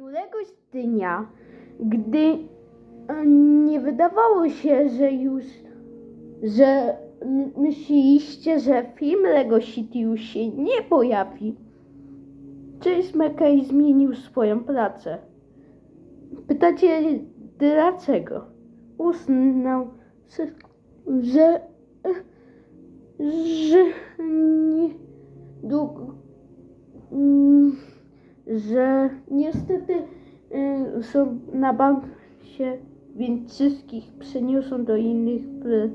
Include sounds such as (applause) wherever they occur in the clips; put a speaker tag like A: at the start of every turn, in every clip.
A: Któregoś dnia, gdy e, nie wydawało się, że już, że myśleliście, że film Lego City już się nie pojawi, Chase McKay zmienił swoją pracę. Pytacie, dlaczego? Uznał, że, że, nie, dług- mm, że niestety y, są na bansie, więc wszystkich przeniosą do innych, pr-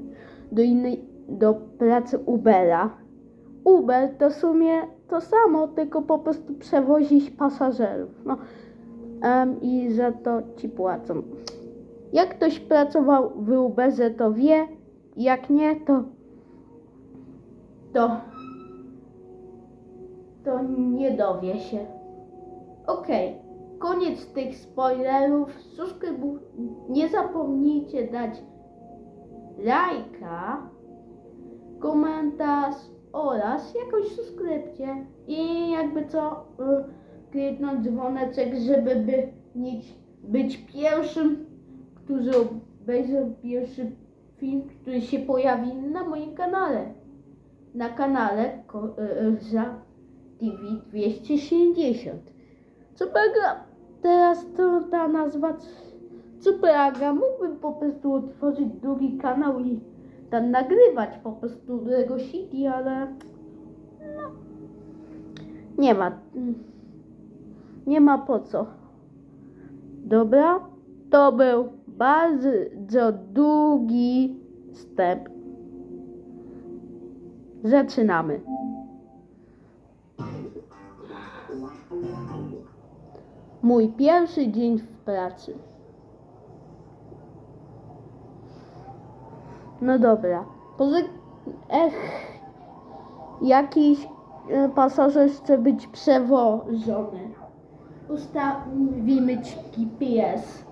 A: do innej, do pracy Ubera. Uber to w sumie to samo, tylko po prostu przewozić pasażerów. No, em, I za to ci płacą. Jak ktoś pracował w Uberze, to wie, jak nie, to to to nie dowie się. Okej, koniec tych spoilerów. Subskrybu... Nie zapomnijcie dać lajka, komentarz oraz jakąś subskrypcję. I jakby co, y, kliknąć dzwoneczek, żeby by, być pierwszym, który obejrzał pierwszy film, który się pojawi na moim kanale. Na kanale Ko- y, y, za TV 270. Prawda, teraz to ta nazwa, prawda, mógłbym po prostu otworzyć drugi kanał i tam nagrywać po prostu Lego City, ale no, nie ma, nie ma po co. Dobra, to był bardzo długi wstęp. Zaczynamy. Mój pierwszy dzień w pracy. No dobra. Poza... Ech. Jakiś e, pasażer chce być przewożony. Ustawimy GPS.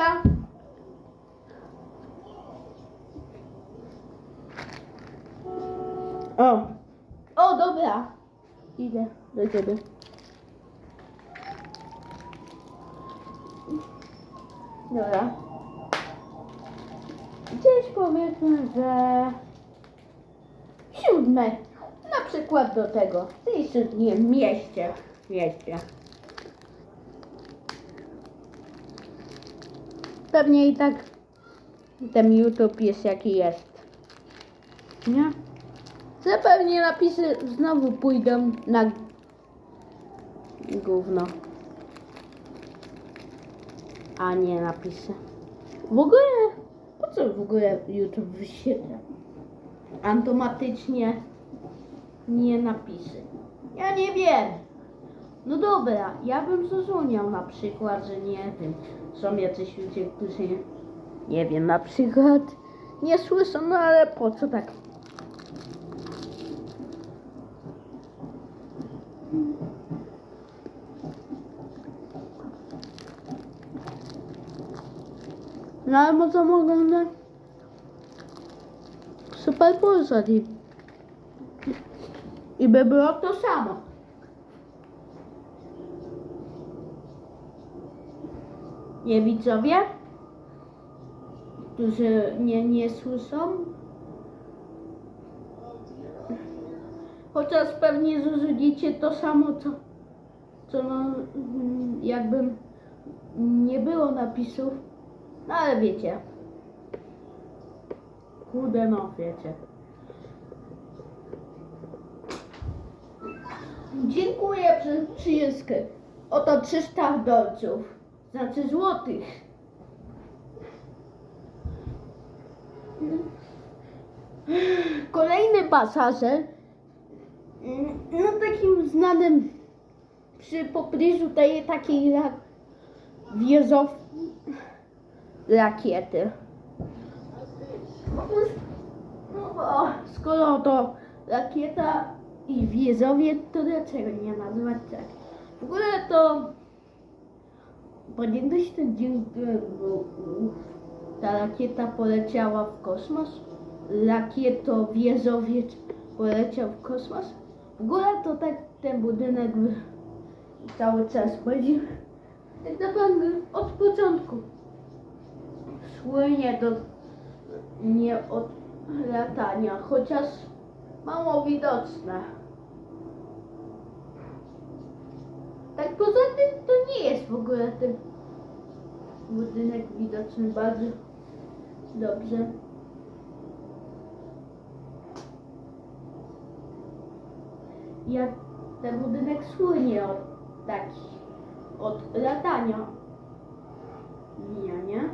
A: Pa. O. O, dobra. Idę do ciebie. Dobra. Gdzieś powiedzmy, że siódme. Na przykład do tego. Jeszcze nie mieście. Mieście. Pewnie i tak ten YouTube jest jaki jest. Nie? Zapewnie napisy znowu pójdą na gówno. A nie napisy. W ogóle, po co w ogóle YouTube wyświetla? Automatycznie nie napisy. Ja nie wiem. No dobra, ja bym zrozumiał na przykład, że nie wiem, są jacyś ludzie, którzy nie, nie wiem, na przykład nie słyszą, no ale po co tak? No ale może mogą na Super Polsat i, i by było to samo. Nie widzowie, którzy nie, nie słyszą. Chociaż pewnie zrozumiecie to samo, co, co no, mm, jakby nie było napisów. No ale wiecie. Kurde no, wiecie. Dziękuję za przyjazdkę. Oto 300 dolców. Znaczy złotych. Kolejny pasażer. No takim znanym przy pobliżu tej takiej ra, wieżow rakiety. Bo skoro to rakieta i wieżowiec, to dlaczego nie nazwać tak? W ogóle to pamiętasz ten dzień, był- ta rakieta poleciała w kosmos? Rakieto wieżowiec poleciał w kosmos? W ogóle to tak ten budynek cały czas chodził. Tak naprawdę od początku. Słynie do nie od latania, chociaż mało widoczne. Tak poza tym to nie jest w ogóle ten budynek widoczny bardzo dobrze. Jak ten budynek słynie od takich, od latania. Nie, nie?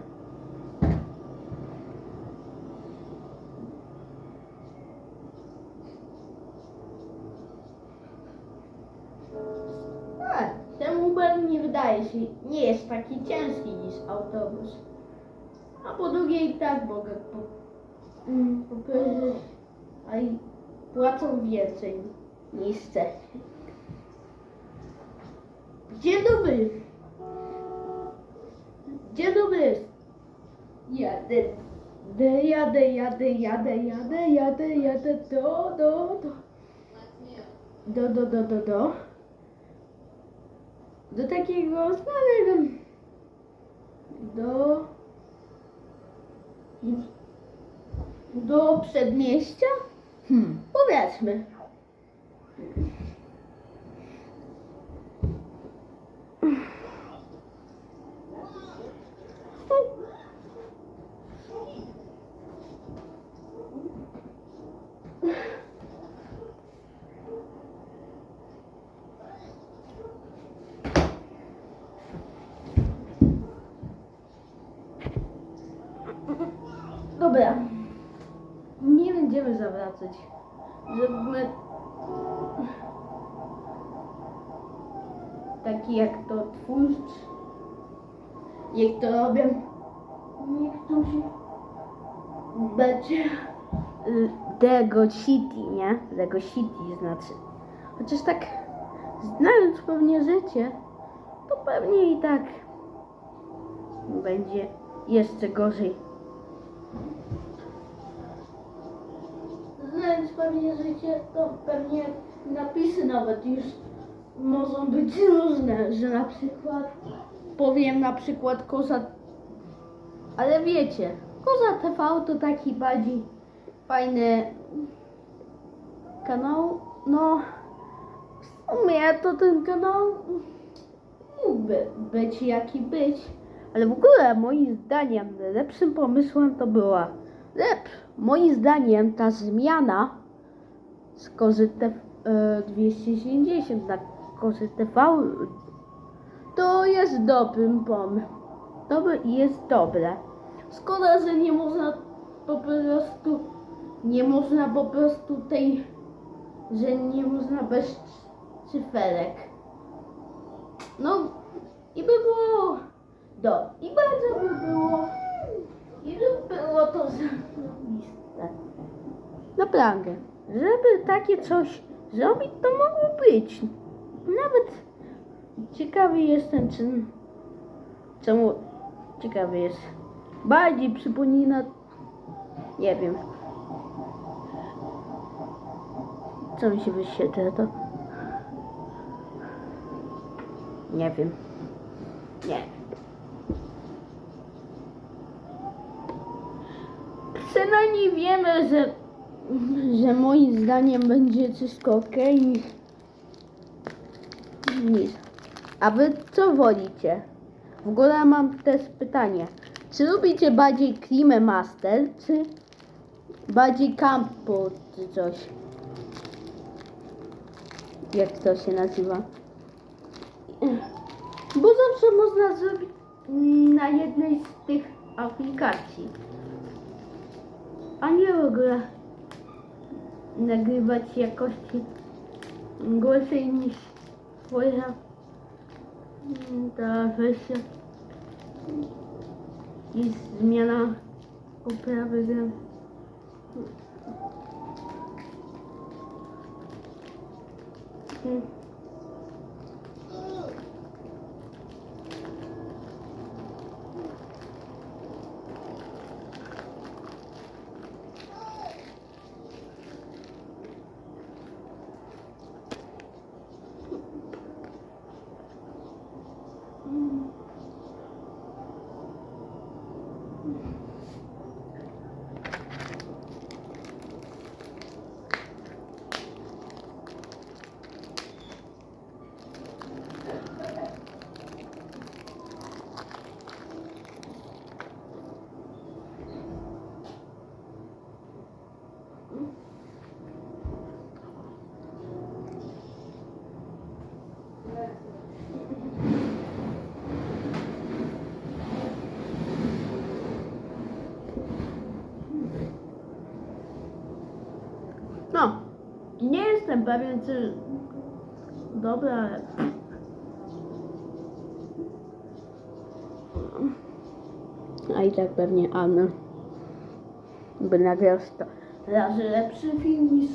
A: E, ten Uber nie wydaje się, nie jest taki ciężki niż autobus. A po drugie i tak mogę po, mm, a i płacą więcej niż chcę. Dzień dobry. Dzień dobry. Jadę. Jadę, jadę, jadę, jadę, jadę, jadę do, do, do. Do, do, do, do, do. Do takiego znanego. Do. Do przedmieścia? Hmm, powiedzmy. Dobra. Nie będziemy zawracać. Żeby taki jak to twórcy, jak to robią niektórzy, będzie Lego City, nie? Lego City znaczy. Chociaż tak znając pewnie życie, to pewnie i tak będzie jeszcze gorzej. Znając pewnie życie, to pewnie napisy nawet już mogą być różne, że na przykład powiem na przykład koza, ale wiecie, koza TV to taki bardziej fajny kanał, no w sumie to ten kanał mógłby być jaki być, ale w ogóle moim zdaniem lepszym pomysłem to była lep. Moim zdaniem ta zmiana z kozy TV, e, 270 na kozy TV to jest dobrym pomysłem. To jest dobre. Szkoda, że nie można po prostu nie można po prostu tej że nie można bez cyferek. No i by było do i bardzo by było i by było to. Naprawdę, żeby takie coś zrobić, to mogło być. Nawet ciekawy jestem, czy czemu ciekawy jest. Bardziej przypomina, nie wiem. Co mi się wyświetla to? Nie wiem. Nie. Przynajmniej wiemy, że że moim zdaniem będzie wszystko ok niż, niż. A wy co wolicie? W ogóle mam też pytanie. Czy lubicie bardziej Cream Master, czy bardziej Campo, czy coś? Jak to się nazywa? Bo zawsze można zrobić na jednej z tych aplikacji. A nie w ogóle nagrywać jakości gorszej niż twoja mm, ta wersja i zmiana oprawy gry. Mm. No, nie jestem pewien, czy dobra, ale... A i tak pewnie Anna by nagrał sto razy lepszy film niż,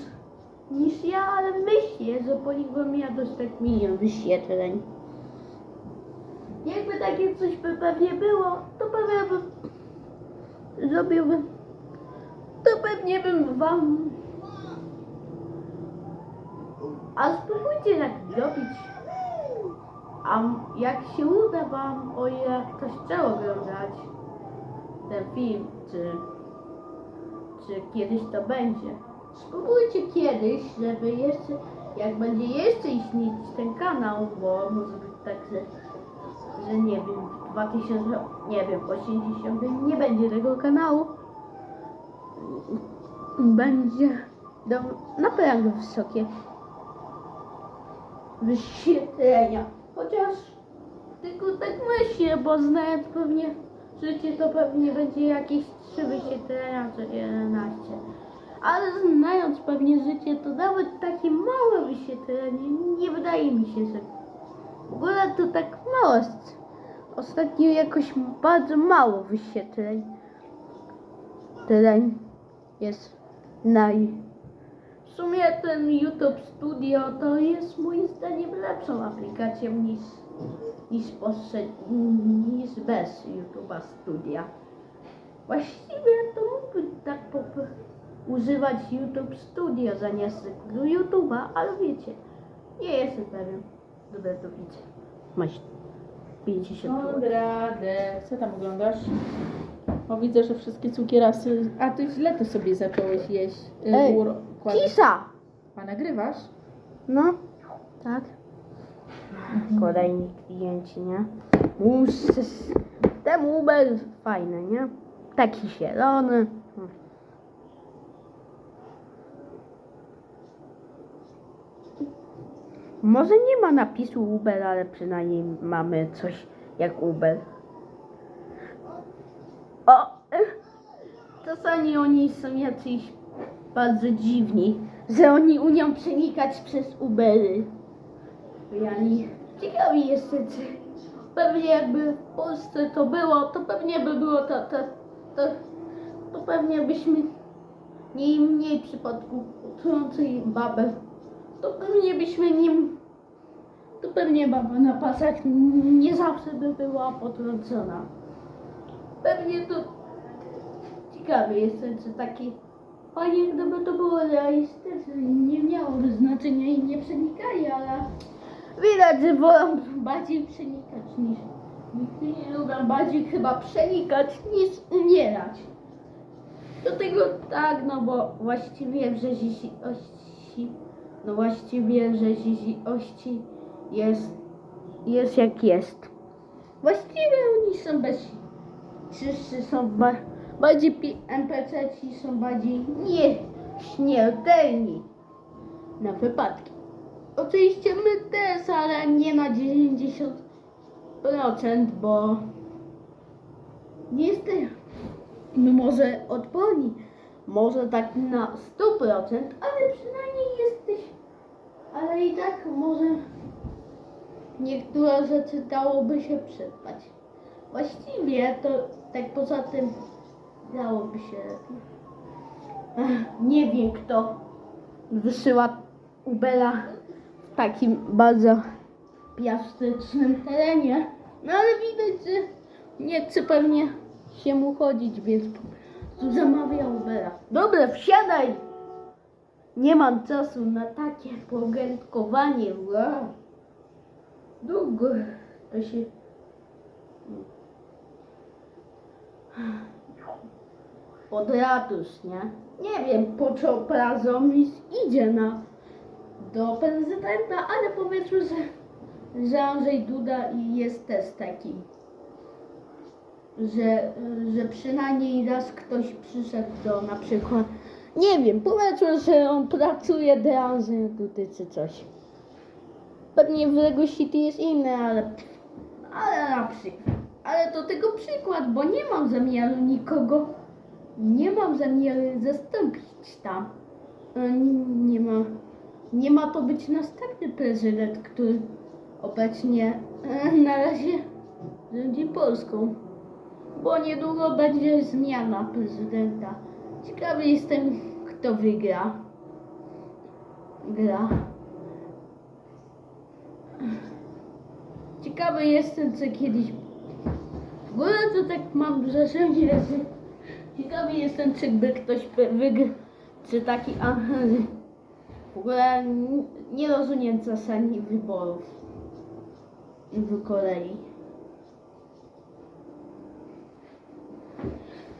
A: niż ja, ale myślę, że po nich bym miał dostać milion wyświetleń. Jakby takie coś by pewnie było, to pewnie bym zrobiłbym, to pewnie bym wam a spróbujcie tak zrobić. A jak się uda Wam, o ile ktoś chce oglądać ten film, czy, czy kiedyś to będzie, spróbujcie kiedyś, żeby jeszcze, jak będzie jeszcze istnieć ten kanał, bo może być tak, że, że nie wiem, w 2000, nie wiem, 80 nie będzie tego kanału. Będzie do, naprawdę wysokie wyświetlenia. Chociaż tylko tak myślę, bo znając pewnie życie, to pewnie będzie jakieś 3 wyświetlenia czy 11. Ale znając pewnie życie, to nawet takie małe wyświetlenie nie wydaje mi się, że w ogóle to tak mało. Ostatnio jakoś bardzo mało wyświetleń. Tyle jest naj w sumie ten YouTube Studio to jest moim zdaniem lepszą aplikacją niż, niż, niż bez YouTube'a Studia. Właściwie to mógłby tak używać YouTube Studio zamiast YouTube'a, ale wiecie, nie jestem pewien. Dobra, to widzę. Masz 50 zł.
B: Konradę, co tam oglądasz? O, widzę, że wszystkie cukierasy... A ty źle to sobie zacząłeś jeść. y,
A: Ej,
B: uro- kładać.
A: Cisza!
B: A nagrywasz?
A: No, tak. Kolejni klienci, nie? Muszę... Ten Uber fajny, nie? Taki zielony. Może nie ma napisu Uber, ale przynajmniej mamy coś jak Uber. O! Czasami oni są jacyś bardzo dziwni, że oni umią przenikać przez Ubery. Yani ciekawi jestem, czy pewnie jakby w Polsce to było, to pewnie by było to, to, to, to pewnie byśmy nie mniej w przypadku trącej babę, to pewnie byśmy nim, to pewnie baba na pasach nie zawsze by była potrącona. Pewnie to ciekawy jestem, czy taki Fajnie, gdyby to było realistyczne nie miałoby znaczenia i nie przenikali, ale widać, że wolą bardziej przenikać niż Niektórzy lubią bardziej chyba przenikać niż umierać. Do tego tak, no bo właściwie w rzeczywistości, no właściwie w rzeczywistości jest, jest jak jest. Właściwie oni są bez, wszyscy są ba, bardziej pi- NPC-ci są bardziej nieśmiertelni na wypadki. Oczywiście my też, ale nie na 90%, bo nie jesteśmy może odporni, może tak na 100%, ale przynajmniej jesteś, ale i tak może niektóre rzeczy dałoby się przetrwać. Właściwie to tak poza tym dałoby się lepiej. Nie wiem kto wysyła Ubera w takim bardzo piastycznym terenie, no ale widać, że nie chce pewnie się mu chodzić, więc po prostu zamawia Ubera. Dobra, wsiadaj! Nie mam czasu na takie pogętkowanie. Długo to się... Od nie? Nie wiem, po co Prazomis idzie na do prezydenta, ale powiedzmy, że, że Andrzej Duda jest też taki, że, że przynajmniej raz ktoś przyszedł do na przykład, nie wiem, powiedzmy, że on pracuje do Andrzeja Dudy czy coś. Pewnie w Lego City jest inne, ale, ale na przykład. Ale to tego przykład, bo nie mam zamiaru nikogo, nie mam zamiaru zastąpić tam. E, Nie ma, nie ma to być następny prezydent, który obecnie e, na razie rządzi Polską. Bo niedługo będzie zmiana prezydenta. Ciekawy jestem, kto wygra. Gra. Ciekawy jestem, co kiedyś. W ogóle to tak mam wrażenie, że ciekawy jestem, czy by ktoś wygrał, czy taki aha, w ogóle nie rozumiem zasad wyborów w kolei.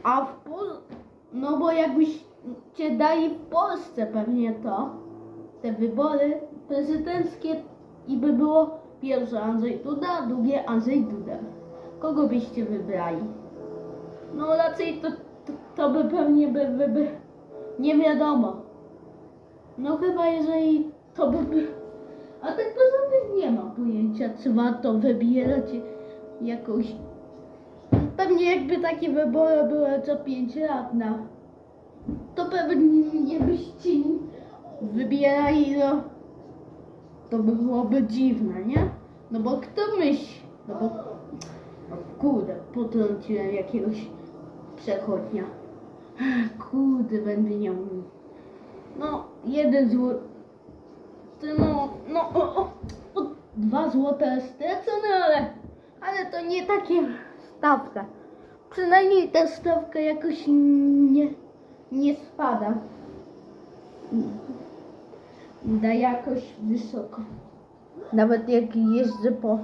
A: A w Pol... No bo jakbyś cię dali w Polsce pewnie to, te wybory prezydenckie i by było pierwsze Andrzej Duda, drugie Andrzej Duda. Kogo byście wybrali? No raczej to, to, to by pewnie by, by, by nie wiadomo. No chyba jeżeli to by by... A tak poza tym nie mam pojęcia, czy warto wybierać jakąś... Pewnie jakby takie wybory były co 5 lat na... To pewnie byście wybierali, no... To by byłoby dziwne, nie? No bo kto myśli? No bo... Kurde, potrąciłem jakiegoś przechodnia. Kurde, będę miał... No, jeden zł... Ty No, no, o, o, o, dwa złote stracone, ale... Ale to nie takie stawka. Przynajmniej ta stawka jakoś nie, nie spada. Da jakoś wysoko. Nawet jak jeżdżę po...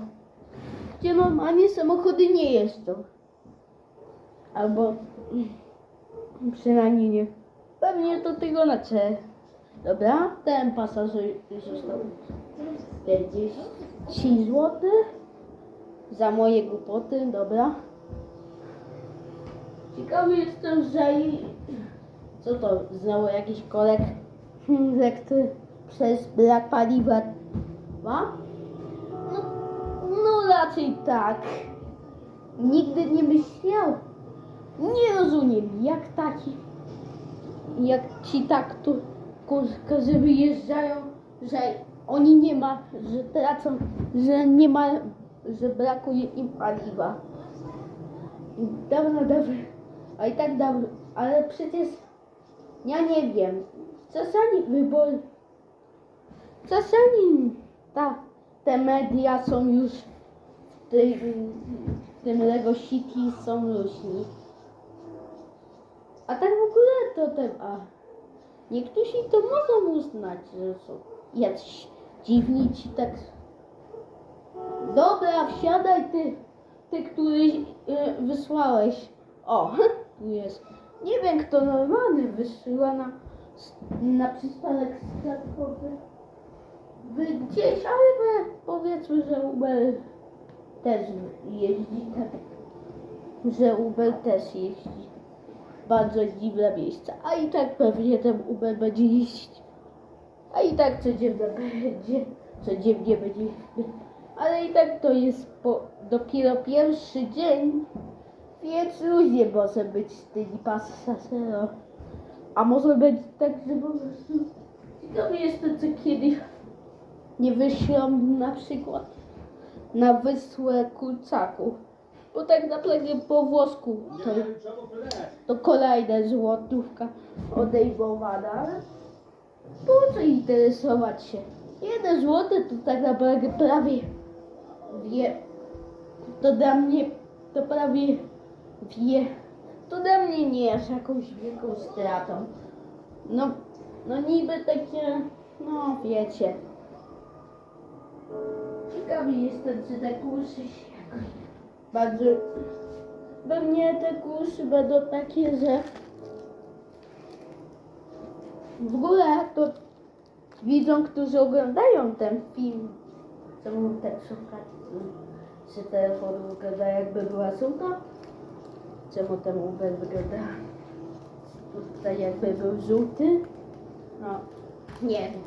A: Gdzie normalnie samochody nie jeżdżą. Albo... Przynajmniej nie. Pewnie to tego na C. Dobra, ten pasażer został 40 zł. Za moje głupoty, dobra. Ciekawy jestem, że i... Co to? Znowu jakiś kolek, że który przez brak paliwa ma? No, no raczej tak. Nigdy nie myślał. Nie rozumiem, jak taki, jak ci tak tu, kurka, wyjeżdżają, że oni nie ma, że tracą, że nie ma, że brakuje im paliwa. Dobra, dobra, a i tak dobra, ale przecież ja nie wiem, czasami wybór, czasami ta, te media są już w, tej, w tym Lego City są różni. A tak w ogóle to ten, a niektórzy to mogą uznać, że są jacyś dziwni ci tak. Dobra, wsiadaj ty, ty, który y, wysłałeś. O, (laughs) tu jest Nie wiem kto normalny wysyła na, na przystanek statkowy. Wy gdzieś, ale my powiedzmy, że Uber też jeździ tak. Że Uber też jeździ. Bardzo dziwne miejsca. A i tak pewnie ten Uber będzie jeździć. A i tak codziennie będzie. Codziennie będzie. Ale i tak to jest po, dopiero pierwszy dzień. Więc luźnie może być z tymi pasażerami. A może być tak, że po prostu ciekawy jestem, co kiedyś nie wyślą na przykład na Wyspę Kurczaków. Bo tak naprawdę po włosku to, to kolejna złotówka odejmowana. Po co interesować się? Jeden złoty to tak naprawdę prawie wie. To dla mnie to prawie wie. To dla mnie nie jest jakąś wielką stratą. No, no niby takie, no wiecie. Ciekawy jestem, czy te kursy się jakoś bardzo... Pewnie te kursy będą takie, że w ogóle to widzą, którzy oglądają ten film, czemu tak szukać, czy telefon wygląda jakby była suka? Czemu ten Uber wygląda tutaj jakby był żółty? No, nie wiem.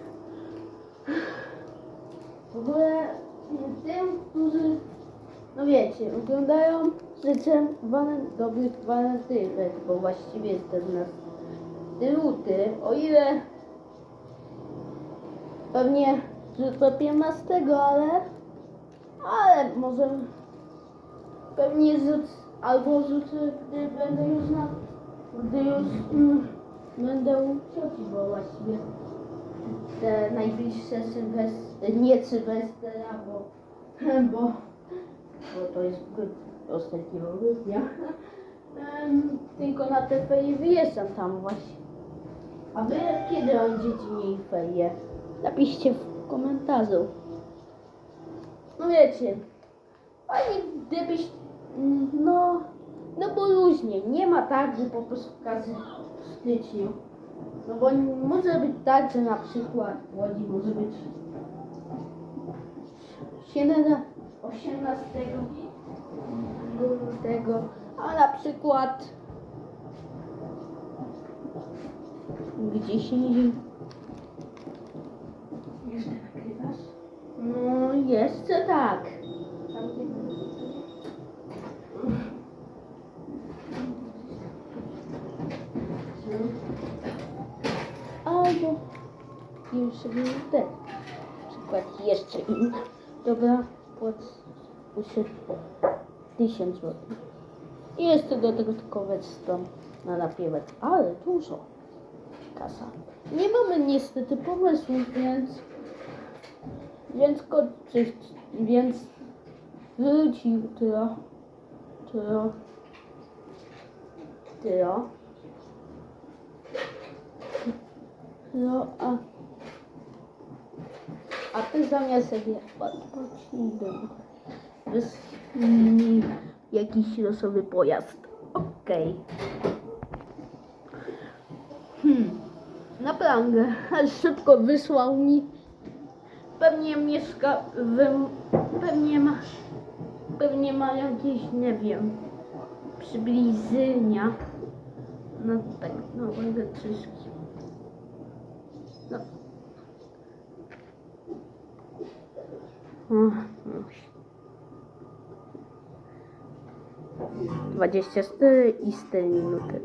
A: W ogóle tym, którzy, no wiecie, oglądają, życzę wam dobrych walentynek, bo właściwie jest ten nas luty, o ile pewnie, że to 15, ale, ale może pewnie rzuc, albo rzucę, gdy będę już na, gdy już mm, będę u cioci, bo właściwie te najbliższe sylwestry, nie sylwestra, (laughs) bo, bo, bo to jest gru- ostatniego. (laughs) Em, Tylko na te ferie wyjeżdżam tam właśnie. A wy kiedy będziecie mieli ferie? Napiszcie w komentarzu. No wiecie, fajnie gdybyś, mm, no, no bo luźnie, nie ma tak, że po prostu każdy w styczniu. No bo może być tak, że na przykład w Łodzi może być 17 18 lutego, a na przykład gdzieś indziej. Jeszcze nagrywasz? No jeszcze tak. Albo jeszcze minutę. Na przykład jeszcze inna. Dobra, płacę 1000 zł. I jeszcze do tego tylko redstone na napiewek. Ale dużo. Kasa. Nie mamy niestety pomysłu, więc więc kończyć, więc wróci jutro. Jutro. Jutro. No, a, a ty zamiast sobie odpoczynku wyślij jakiś losowy pojazd. Okej. Hmm. Na plangę. Szybko wysłał mi. Pewnie mieszka w... Pewnie ma... Pewnie ma jakieś, nie wiem, przybliżenia. No tak, no czyszki. No. 20 100 и 100 минуты.